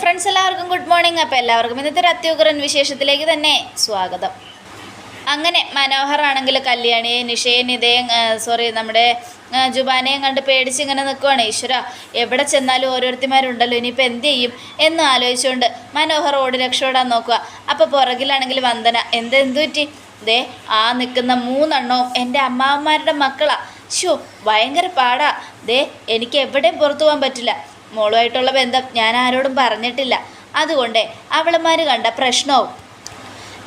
Friends എല്ലാവർക്കും good morning അപ്പോൾ എല്ലാവർക്കും ഇന്നത്തെ ഒരു അത്യുഗ്രൻ വിശേഷത്തിലേക്ക് തന്നെ സ്വാഗതം. അങ്ങനെ മനോഹറാണെങ്കിൽ കല്യാണിയെ നിഷയെ നിതയും സോറി നമ്മുടെ ജുബാനെയും കണ്ട് പേടിച്ച് ഇങ്ങനെ നിൽക്കുവാണ് ഈശ്വര എവിടെ ചെന്നാലും ഓരോരുത്തിമാരുണ്ടല്ലോ ഇനിയിപ്പോൾ എന്ത് ചെയ്യും എന്ന് ആലോചിച്ചുകൊണ്ട് മനോഹർ ഓടി രക്ഷപ്പെടാൻ നോക്കുക. അപ്പോൾ പുറകിലാണെങ്കിൽ വന്ദന എന്തെന്തു പറ്റി? ദേ ആ നിൽക്കുന്ന മൂന്നെണ്ണവും എന്റെ അമ്മാവന്മാരുടെ മക്കളാ. ഷു ഭയങ്കര പാടാ. ദേ എനിക്ക് എവിടെയും പുറത്തു പോകാൻ പറ്റില്ല. മോളുമായിട്ടുള്ള ബന്ധം ഞാൻ ആരോടും പറഞ്ഞിട്ടില്ല. അതുകൊണ്ട് അവളമാർ കണ്ട പ്രശ്നവും.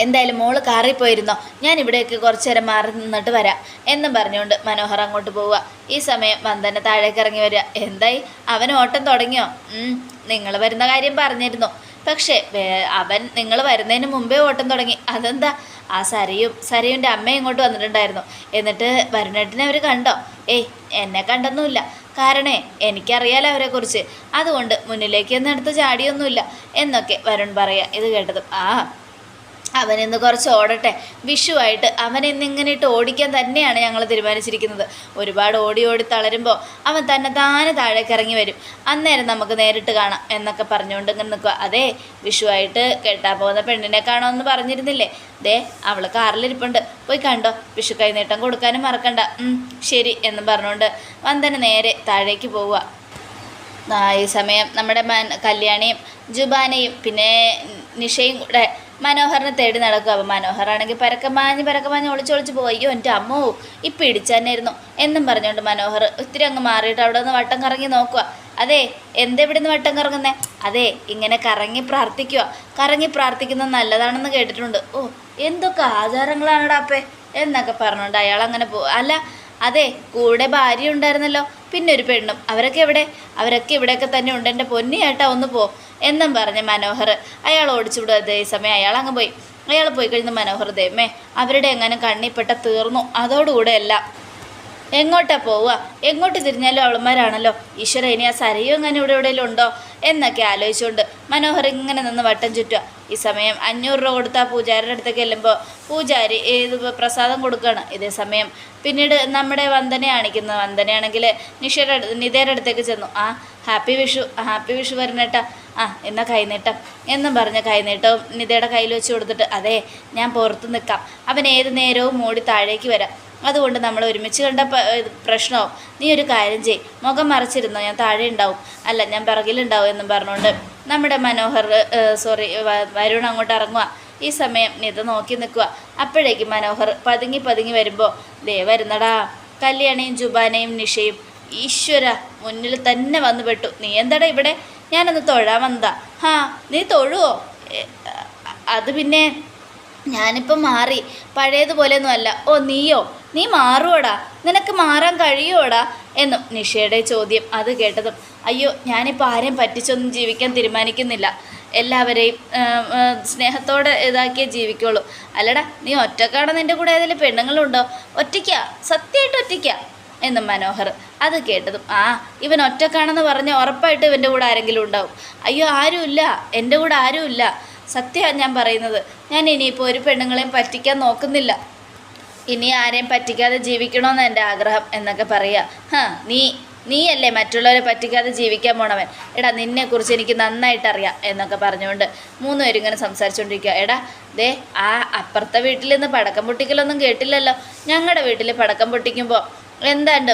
എന്തായാലും മോൾ കാറിൽ പോയിരുന്നോ? ഞാൻ ഇവിടേക്ക് കുറച്ച് നേരം മാറി നിന്നിട്ട് വരാം എന്നും പറഞ്ഞുകൊണ്ട് മനോഹർ അങ്ങോട്ട് പോവുക. ഈ സമയം വന്ദന താഴേക്ക് ഇറങ്ങി വരിക. എന്തായി? അവൻ ഓട്ടം തുടങ്ങിയോ? നിങ്ങൾ വരുന്ന കാര്യം പറഞ്ഞിരുന്നു. പക്ഷേ അവൻ നിങ്ങൾ വരുന്നതിന് മുമ്പേ ഓട്ടം തുടങ്ങി. അതെന്താ? ആ സരയും സരയുന്റെ അമ്മ ഇങ്ങോട്ട് വന്നിട്ടുണ്ടായിരുന്നു. എന്നിട്ട് വരുണേട്ടിനെ അവർ കണ്ടോ? ഏയ് എന്നെ കണ്ടൊന്നുമില്ല. കാരണേ എനിക്കറിയാലോ അവരെക്കുറിച്ച്. അതുകൊണ്ട് മുന്നിലേക്ക് ഒന്നും ചാടിയൊന്നുമില്ല എന്നൊക്കെ വരുൺ പറയാം. ഇത് കേട്ടതും ആ അവനിന്ന് കുറച്ച് ഓടട്ടെ. വിഷുവായിട്ട് അവനിന്ന് ഇങ്ങനെ ഇട്ട് ഓടിക്കാൻ തന്നെയാണ് ഞങ്ങൾ തീരുമാനിച്ചിരിക്കുന്നത്. ഒരുപാട് ഓടി ഓടി തളരുമ്പോൾ അവൻ തന്നെ താനെ താഴേക്ക് ഇറങ്ങി വരും. അന്നേരം നമുക്ക് നേരിട്ട് കാണാം എന്നൊക്കെ പറഞ്ഞുകൊണ്ട് ഇങ്ങനെ നിൽക്കുക അതെ വിഷുവായിട്ട് കെട്ടാൻ പോകുന്ന പെണ്ണിനെ കാണുമെന്ന് പറഞ്ഞിരുന്നില്ലേ? ദേ അവൾ കാറിലിരിപ്പുണ്ട്. പോയി കണ്ടോ? വിഷു കൈനീട്ടം കൊടുക്കാനും മറക്കണ്ട. ശരി എന്ന് പറഞ്ഞുകൊണ്ട് വന്ദന നേരെ താഴേക്ക് പോവുക ഈ സമയം നമ്മുടെ കല്യാണിയും ജുബാനയും പിന്നെ നിഷയും കൂടെ മനോഹറിനെ തേടി നടക്കും. അപ്പോൾ മനോഹറാണെങ്കിൽ പരക്കമാഞ്ഞ് പരക്കമാഞ്ഞ് ഒളിച്ചൊളിച്ച് പോയി. അയ്യോ എന്റെ അമ്മോ ഇപ്പം ഇടിച്ചന്നായിരുന്നു എന്നും പറഞ്ഞുകൊണ്ട് മനോഹർ ഒത്തിരി അങ്ങ് മാറിയിട്ട് അവിടെ നിന്ന് വട്ടം കറങ്ങി നോക്കുക അതെ എന്തെവിടെ നിന്ന് വട്ടം കറങ്ങുന്നേ? അതെ ഇങ്ങനെ കറങ്ങി പ്രാർത്ഥിക്കുക കറങ്ങി പ്രാർത്ഥിക്കുന്നത് നല്ലതാണെന്ന് കേട്ടിട്ടുണ്ട്. ഓ എന്തൊക്കെ ആചാരങ്ങളാണെടാ അപ്പേ? എന്നൊക്കെ പറഞ്ഞുകൊണ്ട് അയാൾ അങ്ങനെ പോ അല്ല അതെ കൂടെ ഭാര്യ ഉണ്ടായിരുന്നല്ലോ പിന്നെ ഒരു പെണ്ണും. അവരൊക്കെ എവിടെ? അവരൊക്കെ ഇവിടെയൊക്കെ തന്നെ ഉണ്ട്. എന്റെ പൊന്നിയേട്ടാ ഒന്ന് പോ. എന്നും പറഞ്ഞ് മനോഹർ. അയാൾ ഓടിച്ചു അതേസമയം അതേ സമയം അയാൾ അങ്ങ് പോയി. അയാൾ പോയി കഴിഞ്ഞ മനോഹർ ദേമേ അവരുടെ എങ്ങനെ കണ്ണിപ്പെട്ട തീർന്നു. അതോടുകൂടെ എല്ലാം എങ്ങോട്ടാ പോവുക? എങ്ങോട്ട് തിരിഞ്ഞാലും അവളന്മാരാണല്ലോ ഈശ്വര ഇനി ആ സരയും എങ്ങനെ ഇവിടെ എവിടെയെങ്കിലും ഉണ്ടോ? എന്നൊക്കെ ആലോചിച്ചുകൊണ്ട് മനോഹർ ഇങ്ങനെ നിന്ന് വട്ടം ചുറ്റുക. ഈ സമയം അഞ്ഞൂറ് രൂപ കൊടുത്ത ആ പൂജാരിയുടെ അടുത്തേക്ക് ചെല്ലുമ്പോൾ പൂജാരി ഏത് പ്രസാദം കൊടുക്കുകയാണ് ഇതേ സമയം പിന്നീട് നമ്മുടെ വന്ദന കാണിക്കുന്നത് വന്ദനയാണെങ്കിൽ നിഷയുടെ നിതയുടെ അടുത്തേക്ക് ചെന്നു. ആ ഹാപ്പി വിഷു ഹാപ്പി വിഷു വരണേട്ടാ. ആ എന്നാൽ കൈനീട്ടം. എന്നും പറഞ്ഞ കൈനീട്ടവും നിതയുടെ കയ്യിൽ വെച്ച് കൊടുത്തിട്ട് അതെ ഞാൻ പുറത്ത് നിൽക്കാം. അവൻ ഏത് നേരവും മൂടി താഴേക്ക് വരാം. അതുകൊണ്ട് നമ്മൾ ഒരുമിച്ച് കണ്ട പ്രശ്നവും. നീ ഒരു കാര്യം ചെയ് മുഖം മറച്ചിരുന്നോ? ഞാൻ താഴെ ഉണ്ടാവും. അല്ല ഞാൻ പിറകിലുണ്ടാവും എന്നും പറഞ്ഞുകൊണ്ട് നമ്മുടെ മനോഹർ സോറി വരുൺ അങ്ങോട്ട് ഇറങ്ങുക ഈ സമയം നിത നോക്കി നിൽക്കുക അപ്പോഴേക്കും മനോഹർ പതുങ്ങി പതുങ്ങി വരുമ്പോൾ ദേ വരുന്നടാ. കല്യാണിയും ജുബാനയും നിഷയും ഈശ്വര മുന്നിൽ തന്നെ വന്നു പെട്ടു. നീ എന്താടാ ഇവിടെ? ഞാനൊന്ന് തൊഴാൻ വന്നതാ. ഹാ നീ തൊഴുവോ? അത് പിന്നെ ഞാനിപ്പം മാറി. പഴയതുപോലെയൊന്നും അല്ല. ഓ നീയോ? നീ മാറുവോടാ? നിനക്ക് മാറാൻ കഴിയുവോടാ? എന്നും നിഷയുടെ ചോദ്യം അത് കേട്ടതും. അയ്യോ ഞാനിപ്പോൾ ആരെയും പറ്റിച്ചൊന്നും ജീവിക്കാൻ തീരുമാനിക്കുന്നില്ല. എല്ലാവരെയും സ്നേഹത്തോടെ ഇതാക്കിയേ ജീവിക്കുള്ളൂ. അല്ലടാ നീ ഒറ്റക്കാണോ നിന്റെ കൂടെ? ഏതെങ്കിലും പെണ്ണുങ്ങളുണ്ടോ? ഒറ്റയ്ക്കാ? സത്യമായിട്ട് ഒറ്റയ്ക്കാ? എന്നും മനോഹർ അത് കേട്ടതും ആ ഇവൻ ഒറ്റക്കാണെന്ന് പറഞ്ഞ് ഉറപ്പായിട്ട് ഇവന്റെ കൂടെ ആരെങ്കിലും ഉണ്ടാവും. അയ്യോ ആരുമില്ല എന്റെ കൂടെ ആരുമില്ല. സത്യമാണ് ഞാൻ പറയുന്നത് ഞാൻ ഇനിയിപ്പോൾ ഒരു പെണ്ണുങ്ങളെയും പറ്റിക്കാൻ നോക്കുന്നില്ല. ഇനി ആരെയും പറ്റിക്കാതെ ജീവിക്കണമെന്ന് എന്റെ ആഗ്രഹം എന്നൊക്കെ പറയുക ഹാ നീ നീയല്ലേ മറ്റുള്ളവരെ പറ്റിക്കാതെ ജീവിക്കാൻ പോണവൻ? എടാ നിന്നെക്കുറിച്ച് എനിക്ക് നന്നായിട്ട് അറിയാം എന്നൊക്കെ പറഞ്ഞുകൊണ്ട് മൂന്ന് പേരും ഇങ്ങനെ സംസാരിച്ചുകൊണ്ടിരിക്കുക എടാ ദേ ആ അപ്പുറത്തെ വീട്ടിൽ നിന്ന് പടക്കം പൊട്ടിക്കലൊന്നും കേട്ടില്ലല്ലോ. ഞങ്ങളുടെ വീട്ടിൽ പടക്കം പൊട്ടിക്കുമ്പോൾ എന്താണ്ട്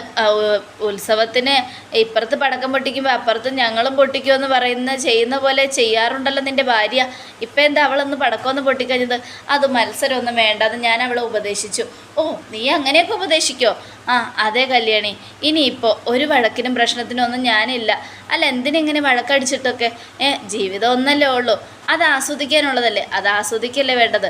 ഉത്സവത്തിന് ഇപ്പുറത്ത് പടക്കം പൊട്ടിക്കുമ്പോൾ അപ്പുറത്ത് ഞങ്ങളും പൊട്ടിക്കുമെന്ന് പറയുന്ന ചെയ്യുന്ന പോലെ ചെയ്യാറുണ്ടല്ലോ നിന്റെ ഭാര്യ. ഇപ്പം എന്താ അവളൊന്ന് പടക്കമൊന്ന് പൊട്ടിക്കഴിഞ്ഞത്? അത് മത്സരമൊന്നും വേണ്ടെന്ന് ഞാൻ അവളെ ഉപദേശിച്ചു. ഓ നീ അങ്ങനെയൊക്കെ ഉപദേശിക്കോ? ആ അതെ കല്യാണി. ഇനിയിപ്പോൾ ഒരു വഴക്കിനും പ്രശ്നത്തിനും ഒന്നും ഞാനില്ല. അല്ല എന്തിനിങ്ങനെ വഴക്കടിച്ചിട്ടൊക്കെ? ഏ ജീവിതം ഒന്നല്ലേ ഉള്ളൂ. അത് ആസ്വദിക്കാനുള്ളതല്ലേ? അത് ആസ്വദിക്കല്ലേ വേണ്ടത്?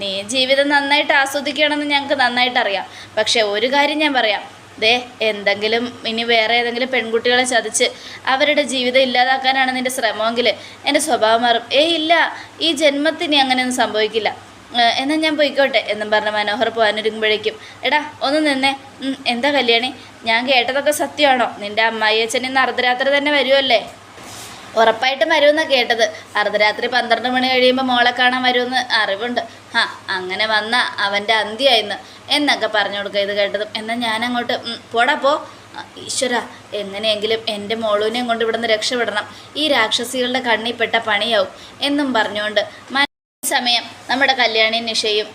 നീ ജീവിതം നന്നായിട്ട് ആസ്വദിക്കണമെന്ന് ഞങ്ങൾക്ക് നന്നായിട്ട് അറിയാം പക്ഷേ ഒരു കാര്യം ഞാൻ പറയാം. ദേ എന്തെങ്കിലും ഇനി വേറെ ഏതെങ്കിലും പെൺകുട്ടികളെ ചതിച്ച് അവരുടെ ജീവിതം ഇല്ലാതാക്കാനാണ് നിന്റെ ശ്രമമെങ്കിൽ എന്റെ സ്വഭാവം മാറും. ഏയ് ഇല്ല. ഈ ജന്മത്തിന് അങ്ങനെയൊന്നും സംഭവിക്കില്ല. എന്നാൽ ഞാൻ പോയിക്കോട്ടെ എന്നും പറഞ്ഞ മനോഹർ പോകാനൊരുങ്ങുമ്പോഴേക്കും എടാ ഒന്ന് നിന്നെ. എന്താ കല്യാണി? ഞാൻ കേട്ടതൊക്കെ സത്യമാണോ? നിന്റെ അമ്മായി അച്ഛൻ ഇന്ന് അർദ്ധരാത്രി തന്നെ വരുമല്ലേ ഉറപ്പായിട്ടും വരുമെന്ന് കേട്ടത്. അർദ്ധരാത്രി പന്ത്രണ്ട് മണി കഴിയുമ്പോൾ മോളെ കാണാൻ വരുമെന്ന് അറിവുണ്ട്. ആ അങ്ങനെ വന്ന അവന്റെ അന്ത്യായിന്ന് എന്നൊക്കെ പറഞ്ഞു കൊടുക്കുക ഇത് കേട്ടതും. എന്നാൽ ഞാനങ്ങോട്ട് പോടാ പോ. ഈശ്വര എങ്ങനെയെങ്കിലും എന്റെ മോളൂനെയും കൊണ്ട് ഇവിടുന്ന് രക്ഷപ്പെടണം. ഈ രാക്ഷസികളുടെ കണ്ണിൽപ്പെട്ട പണിയാവും എന്നും പറഞ്ഞുകൊണ്ട് സമയം നമ്മുടെ കല്യാണി നിഷയും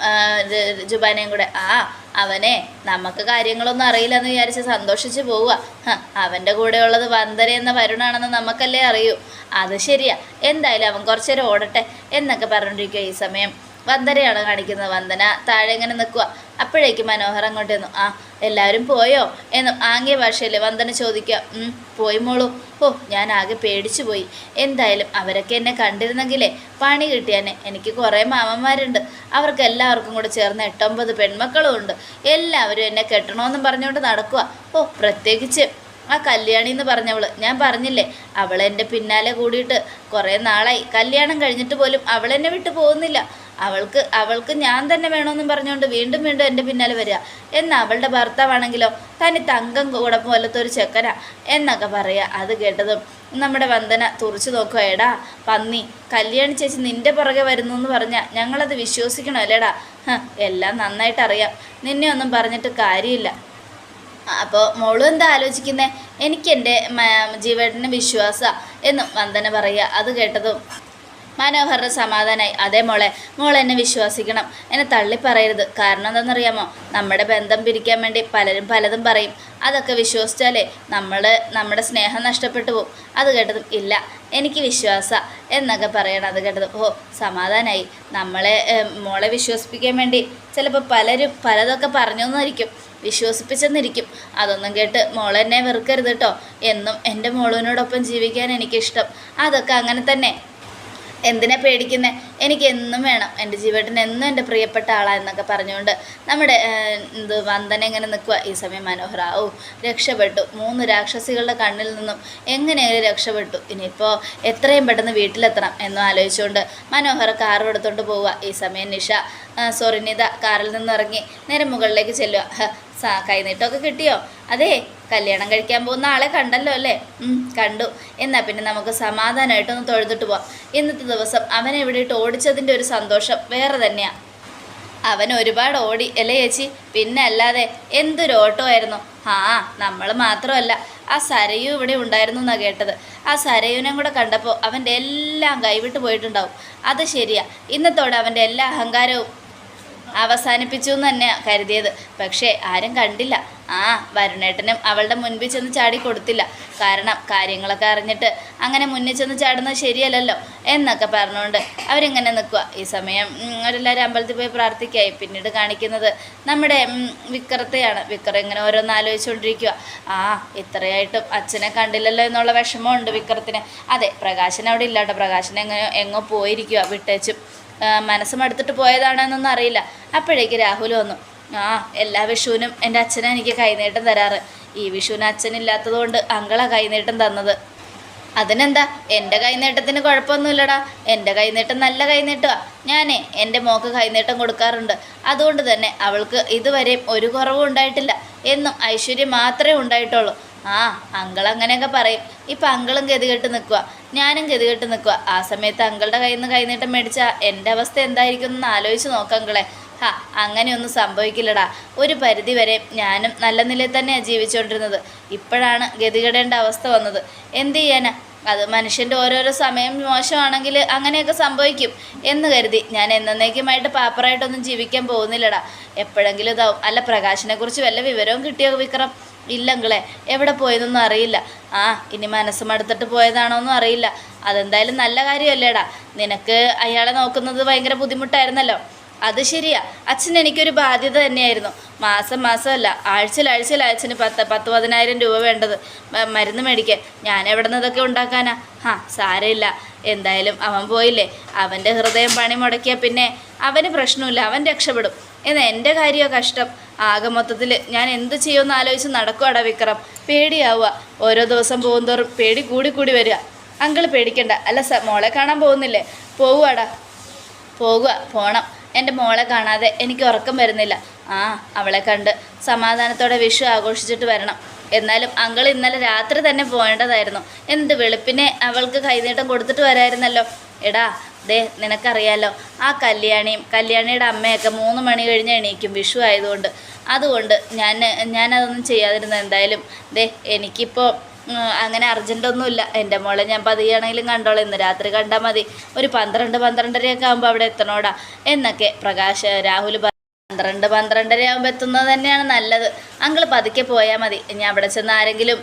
ജുബാനയും കൂടെ ആ അവനെ നമുക്ക് കാര്യങ്ങളൊന്നും അറിയില്ലെന്ന് വിചാരിച്ച് സന്തോഷിച്ച് പോവുക അവന്റെ കൂടെയുള്ളത് വന്ദര എന്ന വരുണാണെന്ന് നമുക്കല്ലേ അറിയൂ. അത് ശരിയാ. എന്തായാലും അവൻ കുറച്ചേരം ഓടട്ടെ എന്നൊക്കെ പറഞ്ഞിരിക്കുക ഈ സമയം. വന്ദരയാണ് കാണിക്കുന്നത്? വന്ദന താഴെ ഇങ്ങനെ നിൽക്കുക അപ്പോഴേക്ക് മനോഹർ അങ്ങോട്ട് വന്നു ആ എല്ലാവരും പോയോ? എന്ന് ആംഗ്യ ഭാഷയിൽ വന്ദന ചോദിക്കുക. "ഉം, പോയി മോളൂ. ഓ ഞാൻ ആകെ പേടിച്ചു പോയി. എന്തായാലും അവരൊക്കെ എന്നെ കണ്ടിരുന്നെങ്കിലേ പണി കിട്ടിയാനെ. എനിക്ക് കുറേ മാമന്മാരുണ്ട്. അവർക്ക് എല്ലാവർക്കും കൂടെ ചേർന്ന് എട്ടൊമ്പത് പെൺമക്കളും ഉണ്ട്. എല്ലാവരും എന്നെ കെട്ടണമെന്നും പറഞ്ഞുകൊണ്ട് നടക്കുക ഓ പ്രത്യേകിച്ച് ആ കല്യാണി എന്ന് പറഞ്ഞവൾ. ഞാൻ പറഞ്ഞില്ലേ അവളെന്റെ പിന്നാലെ കൂടിയിട്ട് കുറേ നാളായി. കല്യാണം കഴിഞ്ഞിട്ട് പോലും അവളെന്നെ വിട്ടു പോകുന്നില്ല. അവൾക്ക് അവൾക്ക് ഞാൻ തന്നെ വേണമെന്നും പറഞ്ഞുകൊണ്ട് വീണ്ടും വീണ്ടും എന്റെ പിന്നാലെ വരിക. എന്നാൽ അവളുടെ ഭർത്താവാണെങ്കിലോ തനി തങ്കം കൂടെ പോലത്തെ ഒരു ചെക്കനാ എന്നൊക്കെ പറയുക. അത് കേട്ടതും നമ്മുടെ വന്ദന തുറച്ചു നോക്കുക. എടാ പന്നി കല്യാണി ചേച്ചി നിന്റെ പുറകെ വരുന്നു എന്ന് പറഞ്ഞാൽ ഞങ്ങളത് വിശ്വസിക്കണോ അല്ലേടാ? എല്ലാം നന്നായിട്ട് അറിയാം. നിന്നെ ഒന്നും പറഞ്ഞിട്ട് കാര്യമില്ല. അപ്പോൾ മോളും എന്താ ആലോചിക്കുന്നേ? എനിക്കെന്റെ ജീവേട്ടന് വിശ്വാസ എന്നും വന്ദന പറയുക. അത് കേട്ടതും മനോഹറിന് സമാധാനായി. അതെ മോളെ മോൾ എന്നെ വിശ്വസിക്കണം. എന്നെ തള്ളി പറയരുത്. കാരണം എന്താണെന്നറിയാമോ? നമ്മുടെ ബന്ധം പിരിക്കാൻ വേണ്ടി പലരും പലതും പറയും. അതൊക്കെ വിശ്വസിച്ചാലേ നമ്മൾ നമ്മുടെ സ്നേഹം നഷ്ടപ്പെട്ടു പോകും അത് കേട്ടതും ഇല്ല. എനിക്ക് വിശ്വാസ എന്നൊക്കെ പറയണം. അത് കേട്ടതും. ഓ സമാധാനായി. നമ്മളെ മോളെ വിശ്വസിപ്പിക്കാൻ വേണ്ടി ചിലപ്പോൾ പലരും പലതൊക്കെ പറഞ്ഞു എന്നായിരിക്കും വിശ്വസിപ്പിച്ചെന്നിരിക്കും. അതൊന്നും കേട്ട് മോളെന്നെ വെറുക്കരുത് കേട്ടോ. എന്നും എന്റെ മോളുവിനോടൊപ്പം ജീവിക്കാൻ എനിക്കിഷ്ടം. അതൊക്കെ അങ്ങനെ തന്നെ. എന്തിനാ പേടിക്കുന്നത് എനിക്ക് എന്നും വേണം. എന്റെ ജീവേട്ടൻ എന്നും എന്റെ പ്രിയപ്പെട്ട ആളാ എന്നൊക്കെ പറഞ്ഞുകൊണ്ട് നമ്മുടെ എന്ത് വന്ദന എങ്ങനെ നിൽക്കുക ഈ സമയം മനോഹര. ഓ രക്ഷപ്പെട്ടു. മൂന്ന് രാക്ഷസികളുടെ കണ്ണിൽ നിന്നും എങ്ങനെയെങ്കിലും രക്ഷപ്പെട്ടു. ഇനിയിപ്പോൾ എത്രയും പെട്ടെന്ന് വീട്ടിലെത്തണം എന്നും ആലോചിച്ചുകൊണ്ട് മനോഹർ കാർ എടുത്തുകൊണ്ട് പോവുക ഈ സമയം നിഷ സോറിനിത സോറി നിത കാറിൽ നിന്നിറങ്ങി നേരെ മുകളിലേക്ക് ചെല്ലുക കൈനീട്ടമൊക്കെ കിട്ടിയോ? അതെ കല്യാണം കഴിക്കാൻ പോകുന്ന ആളെ കണ്ടല്ലോ അല്ലേ? കണ്ടു. എന്നാൽ പിന്നെ നമുക്ക് സമാധാനമായിട്ടൊന്ന് തൊഴുതിട്ട് പോവാം. ഇന്നത്തെ ദിവസം അവനെ ഇവിടെ ഇട്ട് ഓടിച്ചതിന്റെ ഒരു സന്തോഷം വേറെ തന്നെയാണ് അവൻ ഒരുപാട് ഓടി അല്ലേ ചേച്ചി? പിന്നെ അല്ലാതെ എന്തൊരു ഓട്ടോ ആയിരുന്നു? ആ നമ്മൾ മാത്രമല്ല. ആ സരയു ഇവിടെ ഉണ്ടായിരുന്നു എന്നാണ് കേട്ടത്. ആ സരയുവിനെ കൂടെ കണ്ടപ്പോൾ അവന്റെ എല്ലാം കൈവിട്ട് പോയിട്ടുണ്ടാവും. അത് ശരിയാ. ഇന്നത്തോടെ അവന്റെ എല്ലാ അഹങ്കാരവും അവസാനിപ്പിച്ചു എന്ന് തന്നെയാണ് കരുതിയത്. പക്ഷേ ആരും കണ്ടില്ല. ആ വരുണേട്ടനും അവളുടെ മുൻപിൽ ചെന്ന് ചാടി കൊടുത്തില്ല. കാരണം കാര്യങ്ങളൊക്കെ അറിഞ്ഞിട്ട് അങ്ങനെ മുന്നിൽ ചെന്ന് ചാടുന്നത് ശരിയല്ലല്ലോ എന്നൊക്കെ പറഞ്ഞുകൊണ്ട് അവരിങ്ങനെ നിൽക്കുക. ഈ സമയം അവരെല്ലാവരും അമ്പലത്തിൽ പോയി പ്രാർത്ഥിക്കായി പിന്നീട് കാണിക്കുന്നത് നമ്മുടെ വിക്രത്തെയാണ്. വിക്രം ഇങ്ങനെ ഓരോന്ന് ആലോചിച്ചുകൊണ്ടിരിക്കുക. ആ ഇത്രയായിട്ടും അച്ഛനെ കണ്ടില്ലല്ലോ എന്നുള്ള വിഷമമുണ്ട് വിക്രത്തിന്. അതെ പ്രകാശൻ അവിടെ ഇല്ല കേട്ടോ. പ്രകാശൻ എങ്ങനെ എങ്ങോ പോയിരിക്കുക വിട്ടേച്ചും. മനസ്സും അടുത്തിട്ട് പോയതാണോ പോയതാണെന്നൊന്നും അറിയില്ല. അപ്പോഴേക്ക് രാഹുൽ വന്നു. ആ എല്ലാ വിഷുവിനും എന്റെ അച്ഛനെ എനിക്ക് കൈനീട്ടം തരാറ്. ഈ വിഷുവിന് അച്ഛനില്ലാത്തത് കൊണ്ട് അങ്കളാ കൈനീട്ടം തന്നത്. അതിനെന്താ? എന്റെ കൈനീട്ടത്തിന് കുഴപ്പമൊന്നുമില്ലടാ. എന്റെ കൈനീട്ടം നല്ല കൈനീട്ടമാണ് ഞാനേ എന്റെ മോക്ക് കൈനീട്ടം കൊടുക്കാറുണ്ട്. അതുകൊണ്ട് തന്നെ അവൾക്ക് ഇതുവരെയും ഒരു കുറവും ഉണ്ടായിട്ടില്ല. എന്നും ഐശ്വര്യം മാത്രമേ ഉണ്ടായിട്ടുള്ളൂ. ആ അങ്കിൾ അങ്ങനെയൊക്കെ പറയും. ഇപ്പം അങ്കിളും ഗതികെട്ട് നിൽക്കുക ഞാനും ഗതികെട്ട് നിൽക്കുക ആ സമയത്ത് അങ്കളുടെ കയ്യിൽ നിന്ന് കൈനീട്ടം മേടിച്ചാൽ എന്റെ അവസ്ഥ എന്തായിരിക്കും എന്ന് ആലോചിച്ച് നോക്കങ്ങളെ ഹാ അങ്ങനെയൊന്നും സംഭവിക്കില്ലടാ. ഒരു പരിധി വരെ ഞാനും നല്ല നിലയിൽ തന്നെയാണ് ജീവിച്ചുകൊണ്ടിരുന്നത് ഇപ്പോഴാണ് ഗതികെടേണ്ട അവസ്ഥ വന്നത്. എന്ത് ചെയ്യാനാ? അത് മനുഷ്യന്റെ ഓരോരോ സമയം മോശമാണെങ്കിൽ അങ്ങനെയൊക്കെ സംഭവിക്കും എന്ന് കരുതി ഞാൻ എന്നേക്കുമായിട്ട് പാപ്പറായിട്ടൊന്നും ജീവിക്കാൻ പോകുന്നില്ലടാ. എപ്പോഴെങ്കിലും ഇതാവും. അല്ല പ്രകാശിനെക്കുറിച്ച് വല്ല വിവരവും കിട്ടിയോ വിക്രം? ഇല്ലങ്ങളെ എവിടെ പോയതൊന്നും അറിയില്ല. ആ ഇനി മനസ്സ് മടുത്തിട്ട് പോയതാണോന്നും അറിയില്ല. അതെന്തായാലും നല്ല കാര്യമല്ലേടാ. നിനക്ക് അയാളെ നോക്കുന്നത് ഭയങ്കര ബുദ്ധിമുട്ടായിരുന്നല്ലോ. അത് ശരിയാ. അച്ഛൻ എനിക്കൊരു ബാധ്യത തന്നെയായിരുന്നു. മാസം മാസമല്ല ആഴ്ചയിൽ ആഴ്ചയിൽ അച്ഛന് പത്ത് പത്ത് പതിനായിരം രൂപ വേണ്ടത്. മരുന്ന് മേടിക്കാൻ. ഞാൻ എവിടെ നിന്ന് ഇതൊക്കെ ഉണ്ടാക്കാനാ? ഹാ സാരമില്ല. എന്തായാലും അവൻ പോയില്ലേ. അവന്റെ ഹൃദയം പണി മുടക്കിയാൽ പിന്നെ അവന് പ്രശ്നമില്ല അവൻ രക്ഷപ്പെടും. എന്നാൽ എന്റെ കാര്യമോ കഷ്ടം. ആകെ മൊത്തത്തിൽ ഞാൻ എന്ത് ചെയ്യുമെന്ന് ആലോചിച്ച് നടക്കുവാടാ വിക്രം. പേടിയാവുക. ഓരോ ദിവസം പോകുന്തോറും പേടി കൂടി കൂടി വരിക. അങ്കിൾ പേടിക്കണ്ട. അല്ല മോളെ കാണാൻ പോകുന്നില്ലേ? പോവുകടാ പോകുക പോണം. എന്റെ മോളെ കാണാതെ എനിക്ക് ഉറക്കം വരുന്നില്ല. ആ അവളെ കണ്ട് സമാധാനത്തോടെ വിഷു ആഘോഷിച്ചിട്ട് വരണം. എന്നാലും അങ്കൾ ഇന്നലെ രാത്രി തന്നെ പോകേണ്ടതായിരുന്നു. എന്ത് വെളുപ്പിനെ അവൾക്ക് കൈനീട്ടം കൊടുത്തിട്ട് വരായിരുന്നല്ലോ. എടാ ദേ നിനക്കറിയാലോ ആ കല്യാണിയും കല്യാണിയുടെ അമ്മയൊക്കെ മൂന്ന് മണി കഴിഞ്ഞ് എണീക്കും വിഷു ആയതുകൊണ്ട്. അതുകൊണ്ട് ഞാൻ ഞാനതൊന്നും ചെയ്യാതിരുന്നത് എന്തായാലും ദേ എനിക്കിപ്പോൾ അങ്ങനെ അർജന്റൊന്നുമില്ല എന്റെ മോളെ ഞാൻ പതിയാണെങ്കിലും കണ്ടോളാം. ഇന്ന് രാത്രി കണ്ടാൽ മതി. ഒരു പന്ത്രണ്ട് പന്ത്രണ്ടരയൊക്കെ ആകുമ്പോൾ അവിടെ എത്തണോടാ. എന്നൊക്കെ പ്രകാശ് രാഹുൽ പന്ത്രണ്ട് പന്ത്രണ്ടര ആകുമ്പോൾ എത്തുന്നത് തന്നെയാണ് നല്ലത്. അങ്കിൾ പതുക്കെ പോയാൽ മതി. ഇനി അവിടെ ചെന്ന് ആരെങ്കിലും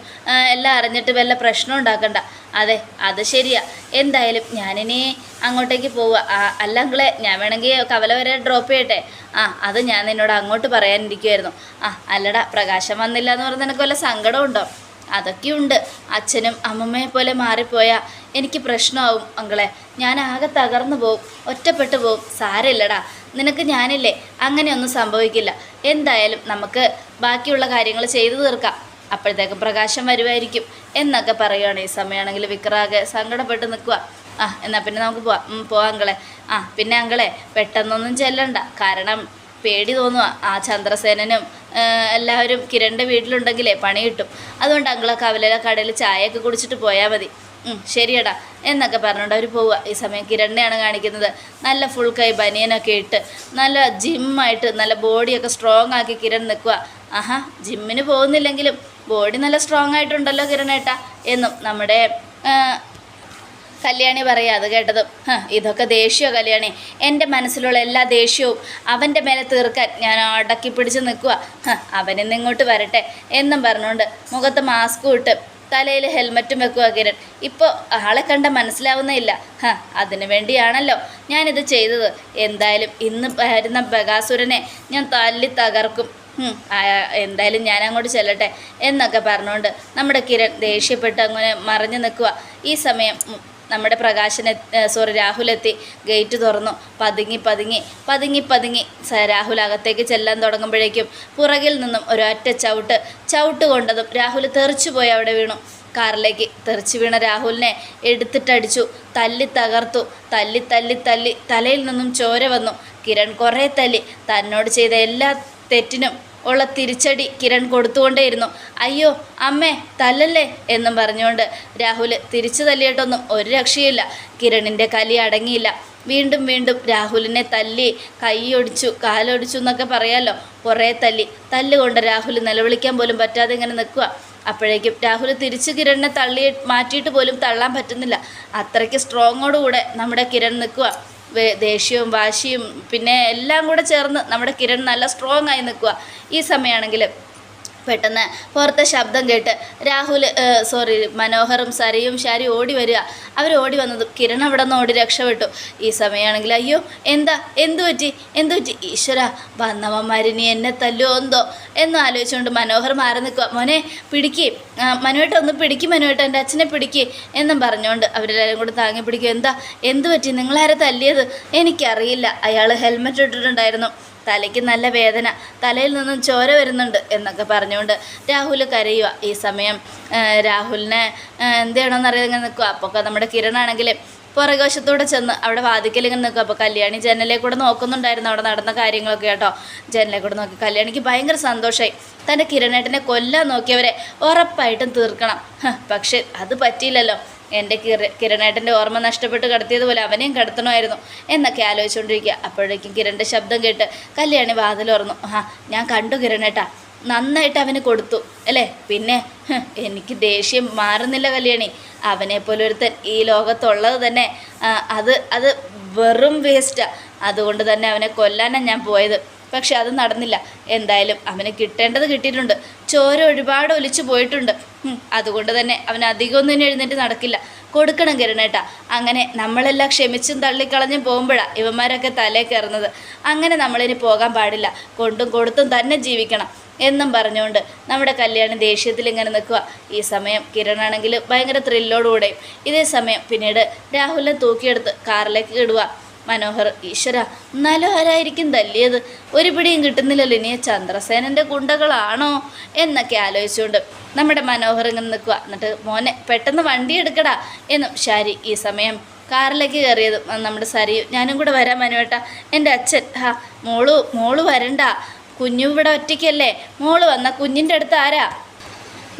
എല്ലാം അറിഞ്ഞിട്ട് വല്ല പ്രശ്നം ഉണ്ടാക്കണ്ട. അതെ അത് ശരിയാ. എന്തായാലും ഞാനിനി അങ്ങോട്ടേക്ക് പോവുക അല്ല അങ്കിളെ ഞാൻ വേണമെങ്കിൽ കവല വരെ ഡ്രോപ്പ് ചെയ്യട്ടെ. ആ അത് ഞാൻ നിന്നോട് അങ്ങോട്ട് പറയാനിരിക്കുമായിരുന്നു ആ അല്ലടാ പ്രകാശം വന്നില്ല എന്ന് പറഞ്ഞാൽ നിനക്ക് വല്ല സങ്കടമുണ്ടോ അതൊക്കെയുണ്ട്. അച്ഛനും അമ്മമ്മയെ പോലെ മാറിപ്പോയാൽ എനിക്ക് പ്രശ്നമാവും അങ്കളെ. ഞാൻ ആകെ തകർന്നു പോവും ഒറ്റപ്പെട്ടു പോവും. സാരമില്ലടാ. നിനക്ക് ഞാനില്ലേ? അങ്ങനെയൊന്നും സംഭവിക്കില്ല. എന്തായാലും നമുക്ക് ബാക്കിയുള്ള കാര്യങ്ങൾ ചെയ്തു തീർക്കാം. അപ്പോഴത്തേക്കും പ്രകാശം വരുമായിരിക്കും എന്നൊക്കെ പറയുകയാണ് ഈ സമയമാണെങ്കിൽ വിക്രാകെ സങ്കടപ്പെട്ട് നിൽക്കുക ആ എന്നാൽ പിന്നെ നമുക്ക് പോവാം. പോവാം അങ്കളെ. ആ പിന്നെ അങ്കളെ പെട്ടെന്നൊന്നും ചെല്ലണ്ട. കാരണം പേടി തോന്നുക ആ ചന്ദ്രസേനനും എല്ലാവരും കിരണിന്റെ വീട്ടിലുണ്ടെങ്കിലേ പണി കിട്ടും. അതുകൊണ്ട് അങ്കളെ കവലയിലെ കടയിൽ ചായയൊക്കെ കുടിച്ചിട്ട് പോയാൽ മതി. ശരിയടാ. എന്നൊക്കെ പറഞ്ഞുകൊണ്ട് അവർ പോവുക ഈ സമയം കിരണിനെയാണ് കാണിക്കുന്നത്. നല്ല ഫുൾ കൈ ബനിയനൊക്കെ ഇട്ട് നല്ല ജിമ്മായിട്ട് നല്ല ബോഡിയൊക്കെ സ്ട്രോങ് ആക്കി കിരൺ നിൽക്കുക ആഹാ ജിമ്മിന് പോകുന്നില്ലെങ്കിലും ബോഡി നല്ല സ്ട്രോങ് ആയിട്ടുണ്ടല്ലോ കിരണേട്ട എന്നും നമ്മുടെ കല്യാണി പറയാ അത് കേട്ടതും. ഇതൊക്കെ ദേഷ്യമോ കല്യാണി? എന്റെ മനസ്സിലുള്ള എല്ലാ ദേഷ്യവും അവന്റെ മേലെ തീർക്കാൻ ഞാൻ അടക്കി പിടിച്ച് നിൽക്കുക അവനിന്ന് ഇങ്ങോട്ട് വരട്ടെ എന്നും പറഞ്ഞുകൊണ്ട് മുഖത്ത് മാസ്കും ഇട്ട് തലയിൽ ഹെൽമറ്റും വെക്കുക കിരൺ. ഇപ്പോൾ ആളെ കണ്ട മനസ്സിലാവുന്നില്ല ഹ അതിനു വേണ്ടിയാണല്ലോ ഞാനിത് ചെയ്തത്. എന്തായാലും ഇന്ന് വരുന്ന ബഗാസുരനെ ഞാൻ തല്ലി തകർക്കും. എന്തായാലും ഞാൻ അങ്ങോട്ട് ചെല്ലട്ടെ എന്നൊക്കെ പറഞ്ഞുകൊണ്ട് നമ്മുടെ കിരൺ ദേഷ്യപ്പെട്ട് അങ്ങനെ മറിഞ്ഞു നിൽക്കുക ഈ സമയം നമ്മുടെ പ്രകാശനെ സോറി രാഹുൽ എത്തി ഗേറ്റ് തുറന്നു പതുങ്ങി പതുങ്ങി പതുങ്ങി പതുങ്ങി രാഹുൽ അകത്തേക്ക് ചെല്ലാൻ തുടങ്ങുമ്പോഴേക്കും പുറകിൽ നിന്നും ഒരൊറ്റ ചവിട്ട് ചവിട്ട് കൊണ്ടതും രാഹുൽ തെറിച്ചു പോയി അവിടെ വീണു. കാറിലേക്ക് തെറിച്ചു വീണ രാഹുലിനെ എടുത്തിട്ടടിച്ചു തല്ലി തകർത്തു തല്ലി തല്ലി തല്ലി തലയിൽ നിന്നും ചോര വന്നു. കിരൺ കുറേ തല്ലി തന്നോട് ചെയ്ത എല്ലാ തെറ്റിനും ഉള്ള തിരിച്ചടി കിരൺ കൊടുത്തുകൊണ്ടേയിരുന്നു. അയ്യോ അമ്മേ തല്ലല്ലേ? എന്നും പറഞ്ഞുകൊണ്ട് രാഹുൽ തിരിച്ചു തല്ലിയിട്ടൊന്നും ഒരു രക്ഷയില്ല കിരണിന്റെ കലി അടങ്ങിയില്ല. വീണ്ടും വീണ്ടും രാഹുലിനെ തല്ലി കൈയൊടിച്ചു കാലൊടിച്ചു എന്നൊക്കെ പറയാമല്ലോ കുറേ തല്ലി. തല്ലുകൊണ്ട് രാഹുൽ നിലവിളിക്കാൻ പോലും പറ്റാതെ ഇങ്ങനെ നിൽക്കുക അപ്പോഴേക്കും രാഹുൽ തിരിച്ച് കിരണിനെ തള്ളി മാറ്റിയിട്ട് പോലും തള്ളാൻ പറ്റുന്നില്ല. അത്രയ്ക്ക് സ്ട്രോങ്ങോടുകൂടെ നമ്മുടെ കിരൺ നിൽക്കുക ദേഷ്യവും വാശിയും പിന്നെ എല്ലാം കൂടെ ചേർന്ന് നമ്മുടെ കിരൺ നല്ല സ്ട്രോങ് ആയി നിൽക്കുക ഈ സമയമാണെങ്കിൽ പെട്ടെന്ന് പുറത്തെ ശബ്ദം കേട്ട് രാഹുൽ സോറി മനോഹറും സരയും ശാരി ഓടി വരിക. അവർ ഓടി വന്നത് കിരൺ അവിടെ നിന്ന് ഓടി രക്ഷപ്പെട്ടു. ഈ സമയമാണെങ്കിൽ അയ്യോ എന്താ എന്തു പറ്റി? എന്തു പറ്റി? ഈശ്വര വന്നവന്മാരിനി എന്നെ തല്ലുമോ എന്തോ? എന്ന് ആലോചിച്ചുകൊണ്ട് മനോഹർ മാറി നിൽക്കുക. മോനെ പിടിക്ക്. മനുവേട്ട ഒന്ന് പിടിക്ക് മനുവേട്ട എന്റെ അച്ഛനെ പിടിക്ക് എന്നും പറഞ്ഞുകൊണ്ട് അവരെല്ലാവരും കൂടെ താങ്ങി പിടിക്കും എന്താ എന്തു പറ്റി? നിങ്ങളാരെ തല്ലിയത്? എനിക്കറിയില്ല. അയാൾ ഹെൽമെറ്റ് ഇട്ടിട്ടുണ്ടായിരുന്നു. തലയ്ക്ക് നല്ല വേദന തലയിൽ നിന്നും ചോര വരുന്നുണ്ട് എന്നൊക്കെ പറഞ്ഞുകൊണ്ട് രാഹുൽ കരയുക ഈ സമയം രാഹുലിനെ എന്ത് ചെയ്യണമെന്ന് അറിയാതെ ഇങ്ങനെ നിൽക്കുക അപ്പോൾ നമ്മുടെ കിരണാണെങ്കിൽ പുറകുവശത്തൂടെ ചെന്ന് അവിടെ വാതിക്കൽ ഇങ്ങനെ നിൽക്കുക അപ്പോൾ കല്യാണി ജനലെ കൂടെ നോക്കുന്നുണ്ടായിരുന്നു അവിടെ നടന്ന കാര്യങ്ങളൊക്കെ കേട്ടോ. ജനലെ കൂടെ നോക്കി. കല്യാണിക്ക് ഭയങ്കര സന്തോഷമായി തന്റെ കിരണേട്ടനെ കൊല്ലാൻ നോക്കിയവരെ ഉറപ്പായിട്ടും തീർക്കണം. പക്ഷെ അത് പറ്റിയില്ലല്ലോ. എന്റെ കിര കിരണേട്ടന്റെ ഓർമ്മ നഷ്ടപ്പെട്ട് കടത്തിയതുപോലെ അവനെയും കടത്തണമായിരുന്നു എന്നൊക്കെ ആലോചിച്ചുകൊണ്ടിരിക്കുക. അപ്പോഴേക്കും കിരണിന്റെ ശബ്ദം കേട്ട് കല്യാണി വാതിൽ തുറന്നു. ആ ഞാൻ കണ്ടു കിരണേട്ടാ. നന്നായിട്ട് അവന് കൊടുത്തു. അല്ലേ? പിന്നെ എനിക്ക് ദേഷ്യം മാറുന്നില്ല കല്യാണി. അവനെപ്പോലെ ഒരുത്തൻ ഈ ലോകത്തുള്ളത് തന്നെ അത് അത് വെറും വേസ്റ്റാണ് അതുകൊണ്ട് തന്നെ അവനെ കൊല്ലാനാണ് ഞാൻ പോയത്. പക്ഷെ അത് നടന്നില്ല. എന്തായാലും അവന് കിട്ടേണ്ടത് കിട്ടിയിട്ടുണ്ട്. ചോര ഒരുപാട് ഒലിച്ചു പോയിട്ടുണ്ട്. അതുകൊണ്ട് തന്നെ അവൻ അധികമൊന്നും ഇനി എഴുന്നേറ്റ് നടക്കില്ല. കൊടുക്കണം കിരണേട്ടാ. അങ്ങനെ നമ്മളെല്ലാം ക്ഷമിച്ചും തള്ളിക്കളഞ്ഞും പോകുമ്പോഴാണ് ഇവന്മാരൊക്കെ തലേ കയറുന്നത്. അങ്ങനെ നമ്മളിനി പോകാൻ പാടില്ല. കൊണ്ടും കൊടുത്തും തന്നെ ജീവിക്കണം എന്നും പറഞ്ഞുകൊണ്ട് നമ്മുടെ കല്യാണി ദേഷ്യത്തിൽ ഇങ്ങനെ നിൽക്കുക ഈ സമയം കിരണാണെങ്കിൽ ഭയങ്കര ത്രില്ലോടുകൂടെയും ഇതേ സമയം പിന്നീട് രാഹുലിനെ തൂക്കിയെടുത്ത് കാറിലേക്ക് ഇടുക മനോഹർ ഈശ്വര എന്നാലും തല്ലിയത്? ഒരു പിടിയും കിട്ടുന്നില്ലല്ലോ ഇനി ചന്ദ്രസേനന്റെ ഗുണ്ടകളാണോ എന്നൊക്കെ ആലോചിച്ചുകൊണ്ട് നമ്മുടെ മനോഹർ ഇങ്ങനെ നിൽക്കുക എന്നിട്ട് മോനെ പെട്ടെന്ന് വണ്ടി എടുക്കടാ എന്നും ശാരി ഈ സമയം കാറിലേക്ക് കയറിയത് നമ്മുടെ സരിയും ഞാനും കൂടെ വരാൻ മനുവേട്ട. എന്റെ അച്ഛൻ ഹാ മോളു മോൾ വരണ്ട. കുഞ്ഞു ഇവിടെ ഒറ്റയ്ക്കല്ലേ? മോൾ വന്ന കുഞ്ഞിന്റെ അടുത്ത് ആരാ?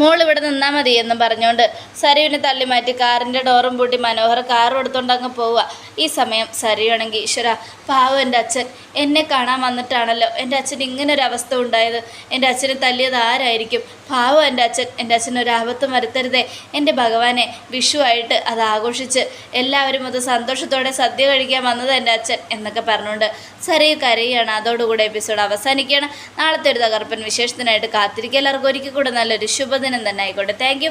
മോൾ ഇവിടെ നിന്നാൽ മതി എന്നും പറഞ്ഞുകൊണ്ട് സരുവിനെ തള്ളി മാറ്റി കാറിന്റെ ഡോറും പൂട്ടി മനോഹർ കാറും എടുത്തുകൊണ്ട് അങ്ങ് പോവുക. ഈ സമയം സരുവാണെങ്കിൽ ഈശ്വര പാവം എന്റെ അച്ഛൻ. എന്നെ കാണാൻ വന്നിട്ടാണല്ലോ എന്റെ അച്ഛൻ ഇങ്ങനെ ഒരു അവസ്ഥ ഉണ്ടായത്. എന്റെ അച്ഛനെ തല്ലിയത് ആരായിരിക്കും? പാവം എന്റെ അച്ഛൻ. എന്റെ അച്ഛൻ ഒരു ആപത്തും വരുത്തരുതേ. എന്റെ ഭഗവാനെ വിഷുവായിട്ട് അത് ആഘോഷിച്ച് എല്ലാവരും അത് സന്തോഷത്തോടെ സദ്യ കഴിക്കാൻ വന്നത് എന്റെ അച്ഛൻ എന്നൊക്കെ പറഞ്ഞുകൊണ്ട് സരയു കരയുകയാണ് അതോടുകൂടെ എപ്പിസോഡ് അവസാനിക്കുകയാണ്. നാളത്തെ ഒരു തകർപ്പൻ വിശേഷത്തിനായിട്ട് കാത്തിരിക്കുക. എല്ലാവർക്കും ഒരിക്കൽ കൂടെ നല്ലൊരു ശുഭദിനം. തന്നെ ആയിക്കോട്ടെ. താങ്ക്